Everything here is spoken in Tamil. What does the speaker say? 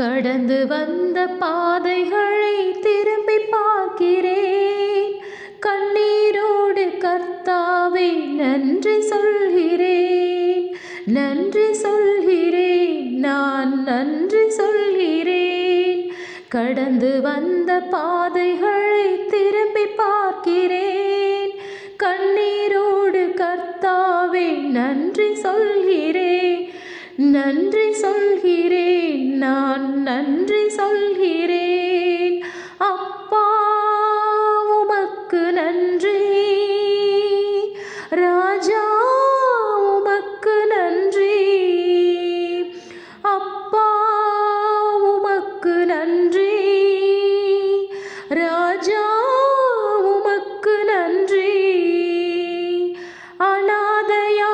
கடந்து வந்த பாதைகளை திரும்பி பார்க்கிறேன். கண்ணீரோடு கர்த்தாவே நன்றி சொல்கிறேன். நன்றி சொல்கிறேன் நான் நன்றி சொல்கிறேன். கடந்து வந்த பாதைகளை திரும்பி பார்க்கிறேன். கண்ணீரோடு கர்த்தாவே நன்றி சொல்கிறேன். நன்றி சொல்கிறேன். நன்றி சொல்கிறேன். அப்பா உமக்கு நன்றி. ராஜா உமக்கு நன்றி. அப்பா உமக்கு நன்றி. ராஜா உமக்கு நன்றி. அனாதையா